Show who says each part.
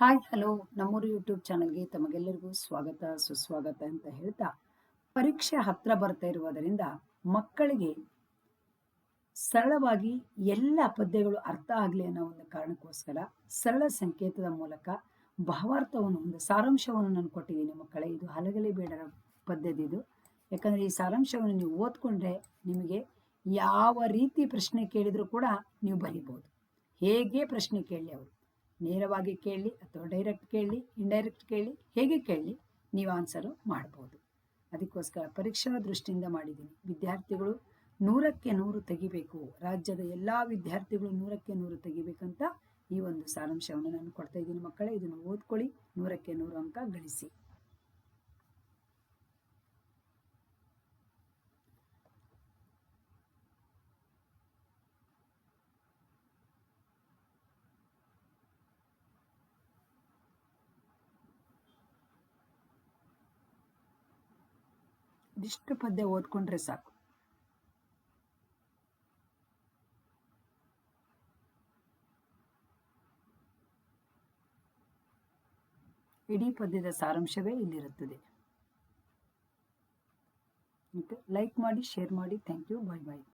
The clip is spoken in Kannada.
Speaker 1: Hi, hello. ನಮ್ಮೂರು ಯೂಟ್ಯೂಬ್ ಚಾನಲ್ಗೆ ತಮಗೆಲ್ಲರಿಗೂ ಸ್ವಾಗತ, ಸುಸ್ವಾಗತ ಅಂತ ಹೇಳ್ತಾ ಪರೀಕ್ಷೆ ಹತ್ರ ಬರ್ತಾ ಇರುವುದರಿಂದ ಮಕ್ಕಳಿಗೆ ಸರಳವಾಗಿ ಎಲ್ಲ ಪದ್ಯಗಳು ಅರ್ಥ ಆಗಲಿ ಅನ್ನೋ ಒಂದು ಕಾರಣಕ್ಕೋಸ್ಕರ ಸರಳ ಸಂಕೇತದ ಮೂಲಕ ಭಾವಾರ್ಥವನ್ನು ಒಂದು ಸಾರಾಂಶವನ್ನು ನಾನು ಕೊಟ್ಟಿದ್ದೀನಿ ಮಕ್ಕಳೇ. ಇದು ಹಲಗಲಿ ಬೇಡರ ಪದ್ಯದಿದು ಯಾಕಂದರೆ ಈ ಸಾರಾಂಶವನ್ನು ನೀವು ಓದ್ಕೊಂಡ್ರೆ ನಿಮಗೆ ಯಾವ ರೀತಿ ಪ್ರಶ್ನೆ ಕೇಳಿದರೂ ಕೂಡ ನೀವು ಬರಿಬೋದು. ಹೇಗೆ ಪ್ರಶ್ನೆ ಕೇಳಿ ಅವರು? ನೇರವಾಗಿ ಕೇಳಿ ಅಥವಾ ಡೈರೆಕ್ಟ್ ಕೇಳಿ ಇಂಡೈರೆಕ್ಟ್ ಕೇಳಿ, ಹೇಗೆ ಕೇಳಿ ನೀವು ಆನ್ಸರು ಮಾಡ್ಬೋದು. ಅದಕ್ಕೋಸ್ಕರ ಪರೀಕ್ಷಾ ದೃಷ್ಟಿಯಿಂದ ಮಾಡಿದ್ದೀನಿ. ವಿದ್ಯಾರ್ಥಿಗಳು ನೂರಕ್ಕೆ ನೂರು ತೆಗಿಬೇಕು. ರಾಜ್ಯದ ಎಲ್ಲ ವಿದ್ಯಾರ್ಥಿಗಳು ನೂರಕ್ಕೆ ನೂರು ತೆಗಿಬೇಕಂತ ಈ ಒಂದು ಸಾರಾಂಶವನ್ನು ನಾನು ಕೊಡ್ತಾ ಇದ್ದೀನಿ ಮಕ್ಕಳೇ. ಇದನ್ನು ಓದ್ಕೊಳ್ಳಿ, ನೂರಕ್ಕೆ ನೂರು ಅಂಕ ಗಳಿಸಿ. ಇದಿಷ್ಟು ಪದ್ಯ ಓದ್ಕೊಂಡ್ರೆ ಸಾಕು. ಇಡೀ ಪದ್ಯದ ಸಾರಾಂಶವೇ ಇಲ್ಲಿರುತ್ತದೆ. ಲೈಕ್ ಮಾಡಿ ಶೇರ್ ಮಾಡಿ. Thank you bye bye